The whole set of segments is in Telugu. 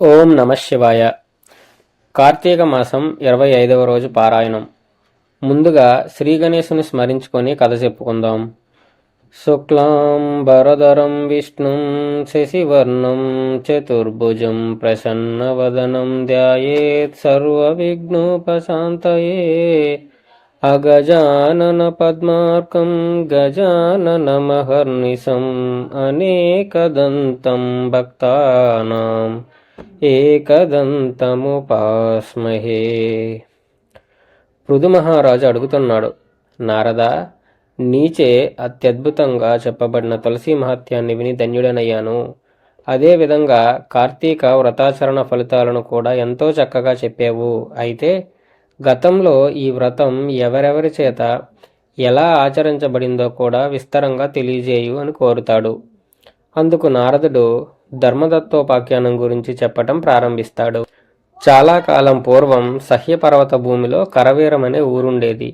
ఓం నమ శివాయ. కార్తీక మాసం ఇరవై ఐదవ రోజు పారాయణం. ముందుగా శ్రీ గణేశుని స్మరించుకొని కథ చెప్పుకుందాం. శుక్లాం భరధరం విష్ణుం శశివర్ణం చతుర్భుజం ప్రసన్నవదనం ధ్యాయేత్ సర్వవిఘ్నోపశాంతయే. అగజానన పద్మార్కం గజాననమహర్నిశం అనేకదంతం భక్తానాం. ఏకదంతముపాస్మహే. పృథు మహారాజు అడుగుతున్నాడు నారద నీచే అత్యద్భుతంగా చెప్పబడిన తులసి మహత్యాన్ని విని ధన్యుడనయ్యాను. అదేవిధంగా కార్తీక వ్రతాచరణ ఫలితాలను కూడా ఎంతో చక్కగా చెప్పావు. అయితే గతంలో ఈ వ్రతం ఎవరెవరి చేత ఎలా ఆచరించబడిందో కూడా విస్తరంగా తెలియజేయు అని కోరుతాడు. అందుకు నారదుడు ధర్మదత్తోపాఖ్యానం గురించి చెప్పటం ప్రారంభిస్తాడు. చాలా కాలం పూర్వం సహ్యపర్వత భూమిలో కరవీరం అనే ఊరుండేది.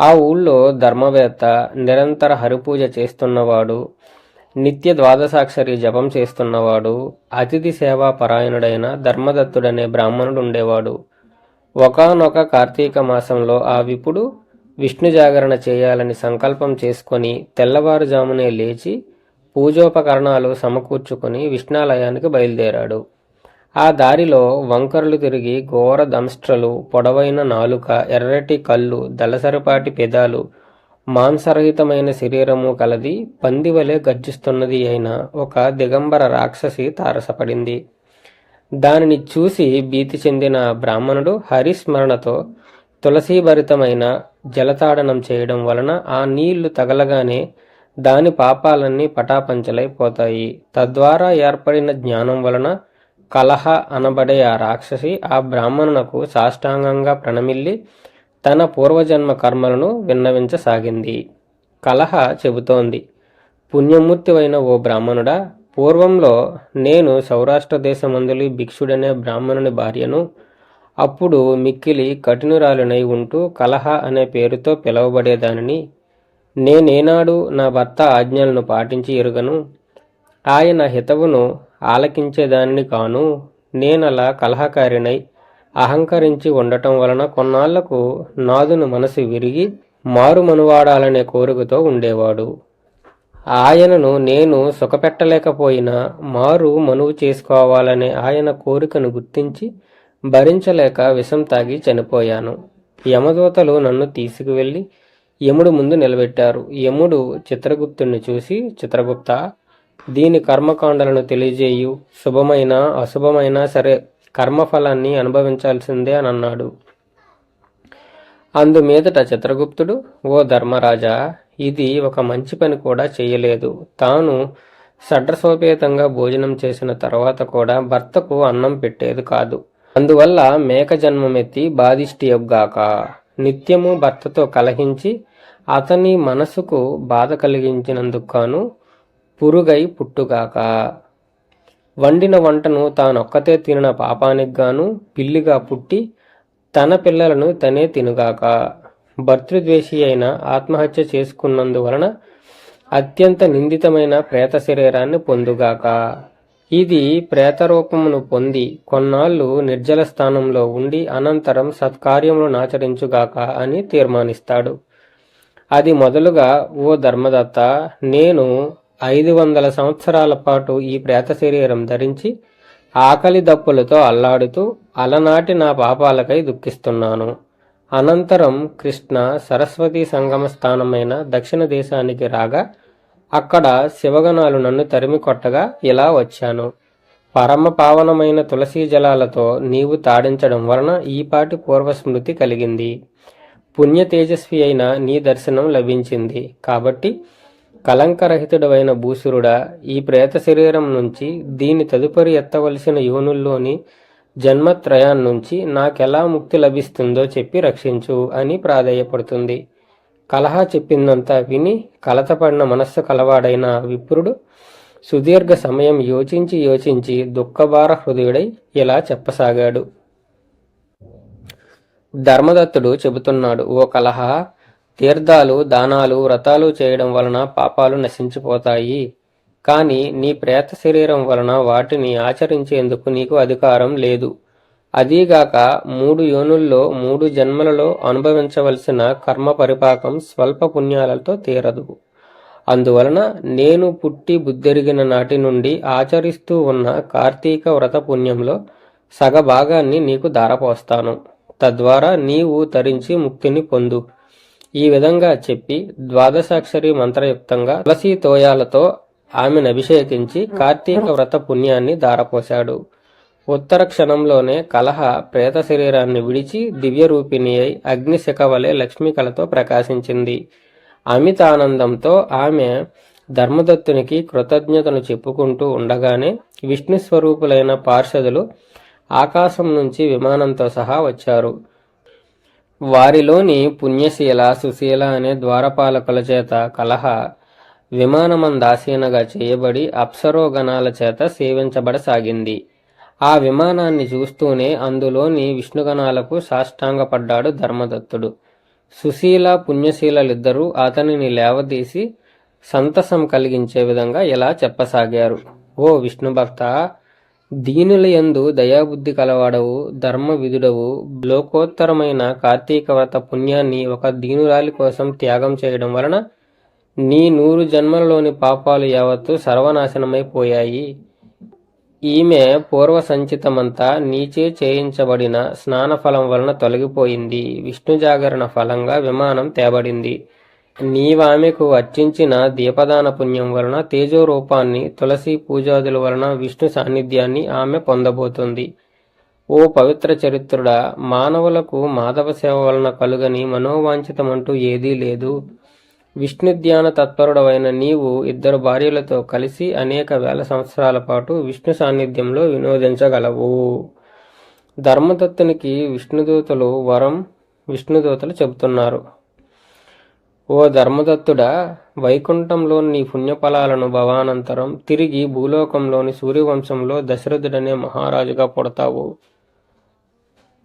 ఆ ఊళ్ళో ధర్మవేత్త నిరంతర హరిపూజ చేస్తున్నవాడు నిత్య ద్వాదశాక్షరి జపం చేస్తున్నవాడు అతిథి సేవా పరాయణుడైన ధర్మదత్తుడనే బ్రాహ్మణుడు ఉండేవాడు ఒకనొక కార్తీక మాసంలో ఆ విపుడు విష్ణు జాగరణ చేయాలని సంకల్పం చేసుకొని తెల్లవారుజామునే లేచి పూజోపకరణాలు సమకూర్చుకొని విష్ణాలయానికి బయలుదేరాడు. ఆ దారిలో వంకరలు తిరిగి ఘోర దంష్ట్రలు పొడవైన నాలుక ఎర్రటి కళ్ళు దళసరిపాటి పెదాలు మాంసరహితమైన శరీరము కలది పందివలే గర్జిస్తున్నది అయిన ఒక దిగంబర రాక్షసి తారసపడింది. దానిని చూసి భీతి చెందిన బ్రాహ్మణుడు హరిస్మరణతో తులసీభరితమైన జలతాడనం చేయడం వలన ఆ నీళ్ళు తగలగానే దాని పాపాలన్నీ పటాపంచలైపోతాయి. తద్వారా ఏర్పడిన జ్ఞానం వలన కలహ అనబడే ఆ రాక్షసి ఆ బ్రాహ్మణునకు సాష్టాంగంగా ప్రణమిల్లి తన పూర్వజన్మ కర్మలను విన్నవించసాగింది. కలహ చెబుతోంది. పుణ్యమూర్తివైన ఓ బ్రాహ్మణుడా పూర్వంలో నేను సౌరాష్ట్ర దేశమందులి భిక్షుడనే బ్రాహ్మణుని భార్యను అప్పుడు మిక్కిలి కఠినురాలునై ఉంటూ కలహ అనే పేరుతో పిలువబడేదానిని నేనేనాడు నా భర్త ఆజ్ఞలను పాటించి ఎరుగను. ఆయన హితవును ఆలకించేదానిని కాను. నేనలా కలహకారినై అహంకరించి ఉండటం వలన కొన్నాళ్ళకు నాదును మనసు విరిగి మారు మనువాడాలనే కోరికతో ఉండేవాడు. ఆయనను నేను సుఖపెట్టలేకపోయినా మారు మనువు చేసుకోవాలనే ఆయన కోరికను గుర్తించి భరించలేక విషం తాగి చనిపోయాను. యమదూతలు నన్ను తీసుకువెళ్ళి యముడు ముందు నిలబెట్టారు. యముడు చిత్రగుప్తుణ్ణి చూసి చిత్రగుప్త దీని కర్మకాండలను తెలియజేయు. శుభమైన అశుభమైన సరే కర్మఫలాన్ని అనుభవించాల్సిందే అని అన్నాడు. అందుమీదట చిత్రగుప్తుడు ఓ ధర్మరాజా ఇది ఒక మంచి పని కూడా చేయలేదు. తాను షడ్రసోపేతంగా భోజనం చేసిన తర్వాత కూడా భర్తకు అన్నం పెట్టేది కాదు. అందువల్ల మేక జన్మమెత్తి బాధిష్టియొగ్గాక నిత్యము భర్తతో కలహించి అతని మనసుకు బాధ కలిగించినందుకు గాను పురుగై పుట్టుగాక. వండిన వంటను తానొక్కతే తినిన పాపానికి గాను పిల్లిగా పుట్టి తన పిల్లలను తనే తినుగాక. భర్తృద్వేషి అయిన ఆత్మహత్య చేసుకున్నందువలన అత్యంత నిందితమైన ప్రేత శరీరాన్ని పొందుగాక. ఇది ప్రేతరూపమును పొంది కొన్నాళ్ళు నిర్జల స్థానంలో ఉండి అనంతరం సత్కార్యములను నాచరించుగాక అని తీర్మానిస్తాడు. అది మొదలుగా ఓ ధర్మదత్త నేను ఐదు వందల సంవత్సరాల పాటు ఈ ప్రేత శరీరం ధరించి ఆకలి దప్పులతో అల్లాడుతూ అలనాటి నా పాపాలకై దుఃఖిస్తున్నాను. అనంతరం కృష్ణ సరస్వతి సంగమ స్థానమైన దక్షిణ దేశానికి రాగా అక్కడ శివగణాలు నన్ను తరిమి కొట్టగా ఇలా వచ్చాను. పరమ పావనమైన తులసీ జలాలతో నీవు తాడించడం వలన ఈపాటి పూర్వస్మృతి కలిగింది. పుణ్య తేజస్వి అయిన నీ దర్శనం లభించింది. కాబట్టి కలంకరహితుడవైన భూసురుడా ఈ ప్రేత శరీరం నుంచి దీని తదుపరి ఎత్తవలసిన యోనుల్లోని జన్మత్రయాన్నుంచి నాకెలా ముక్తి లభిస్తుందో చెప్పి రక్షించు అని ప్రాధేయపడుతుంది. కలహ చెప్పిందంతా విని కలతపడిన మనస్సు కలవాడైన విప్రుడు సుదీర్ఘ సమయం యోచించి యోచించి దుఃఖభార హృదయుడై ఇలా చెప్పసాగాడు. ధర్మదత్తుడు చెబుతున్నాడు ఓ కలహ తీర్థాలు దానాలు వ్రతాలు చేయడం వలన పాపాలు నశించిపోతాయి. కానీ నీ ప్రేత శరీరం వలన వాటిని ఆచరించేందుకు నీకు అధికారం లేదు. అదీగాక మూడు యోనుల్లో మూడు జన్మలలో అనుభవించవలసిన కర్మ పరిపాకం స్వల్ప పుణ్యాలతో తీరదు. అందువలన నేను పుట్టి బుద్ధెరిగిన నాటి నుండి ఆచరిస్తూ ఉన్న కార్తీక వ్రత పుణ్యంలో సగభాగాన్ని నీకు దారపోస్తాను తద్వారా నీవు తరించి ముక్తిని పొందు. ఈ విధంగా చెప్పి ద్వాదశాక్షరి మంత్రయుక్తంగా తులసి తోయాలతో ఆమెను అభిషేకించి కార్తీక వ్రత పుణ్యాన్ని దారపోశాడు ఉత్తర క్షణంలోనే కలహ ప్రేత శరీరాన్ని విడిచి దివ్యరూపిణి అయి అగ్నిశిఖ వలె లక్ష్మీ కళతో ప్రకాశించింది. అమిత ఆనందంతో ఆమె ధర్మదత్తునికి కృతజ్ఞతను చెప్పుకుంటూ ఉండగానే విష్ణు స్వరూపులైన పార్షదులు ఆకాశం నుంచి విమానంతో సహా వచ్చారు. వారిలోని పుణ్యశీల సుశీల అనే ద్వారపాలకుల చేత కలహ విమానమందాసీనగా చేయబడి అప్సరోగణాల చేత సేవించబడసాగింది. ఆ విమానాన్ని చూస్తూనే అందులోని విష్ణుగణాలకు సాష్టాంగపడ్డాడు ధర్మదత్తుడు. సుశీల పుణ్యశీలలిద్దరూ అతనిని లేవదీసి సంతసం కలిగించే విధంగా ఇలా చెప్పసాగారు. ఓ విష్ణుభక్త దీనుల యందు దయాబుద్ధి కలవాడవు ధర్మ విధుడవు లోకోత్తరమైన కార్తీక వ్రత పుణ్యాన్ని ఒక దీనురాలి కోసం త్యాగం చేయడం వలన నీ నూరు జన్మలలోని పాపాలు యావత్తు సర్వనాశనమైపోయాయి ఈమె పూర్వ సంచితమంతా నీచే చేయించబడిన స్నాన ఫలం వలన తొలగిపోయింది. విష్ణు జాగరణ ఫలంగా విమానం తేబడింది. నీవామెకు అర్చించిన దీపదాన పుణ్యం వలన తేజో రూపాన్ని తులసి పూజాదుల వలన విష్ణు సాన్నిధ్యాన్ని ఆమె పొందబోతుంది. ఓ పవిత్ర చరిత్రుడా మానవులకు మాధవ సేవ వలన కలుగని మనోవాంఛితమంటూ ఏదీ లేదు. విష్ణు ధ్యాన తత్పరుడవైన నీవు ఇద్దరు భార్యలతో కలిసి అనేక వేల సంవత్సరాల పాటు విష్ణు సాన్నిధ్యంలో వినోదించగలవు. ధర్మదత్తునికి విష్ణుదూతలు వరం విష్ణుదూతలు చెబుతున్నారు. ఓ ధర్మదత్తుడా వైకుంఠంలోని నీ పుణ్యఫలాలను భవానంతరం తిరిగి భూలోకంలోని సూర్యవంశంలో దశరథుడనే మహారాజుగా పుడతావు.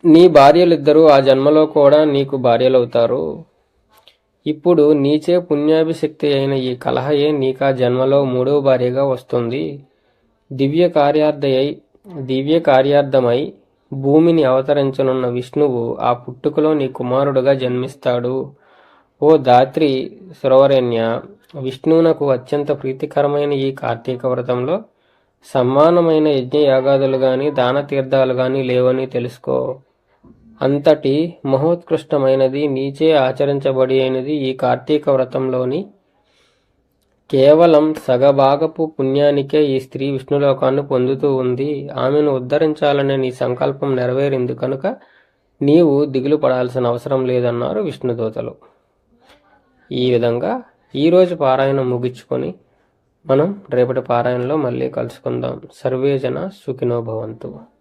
నీ భార్యలిద్దరూ ఆ జన్మలో కూడా నీకు భార్యలవుతారు. ఇప్పుడు నీచే పుణ్యాభిశక్తి అయిన ఈ కలహయే నీకా జన్మలో మూడవ భార్యగా వస్తుంది. దివ్య కార్యార్థయై దివ్య కార్యార్థమై భూమిని అవతరించనున్న విష్ణువు ఆ పుట్టుకలో నీ కుమారుడుగా జన్మిస్తాడు. ఓ దాత్రి సురవరేణ్య విష్ణువునకు అత్యంత ప్రీతికరమైన ఈ కార్తీక వ్రతంలో సమానమైన యజ్ఞయాగాదులు గాని దాన తీర్థాలు గాని లేవని తెలుసుకో. అంతటి మహోత్కృష్టమైనది నీచే ఆచరించబడి అయినది ఈ కార్తీక వ్రతంలోని కేవలం సగభాగపు పుణ్యానికే ఈ స్త్రీ విష్ణులోకాన్ని పొందుతూ ఉంది. ఆమెను ఉద్ధరించాలనే నీ సంకల్పం నెరవేరింది కనుక నీవు దిగులు పడాల్సిన అవసరం లేదన్నారు విష్ణుదూతలు. ఈ విధంగా ఈరోజు పారాయణం ముగించుకొని మనం రేపటి పారాయణలో మళ్ళీ కలుసుకుందాం. సర్వేజన సుఖినో భవంతు.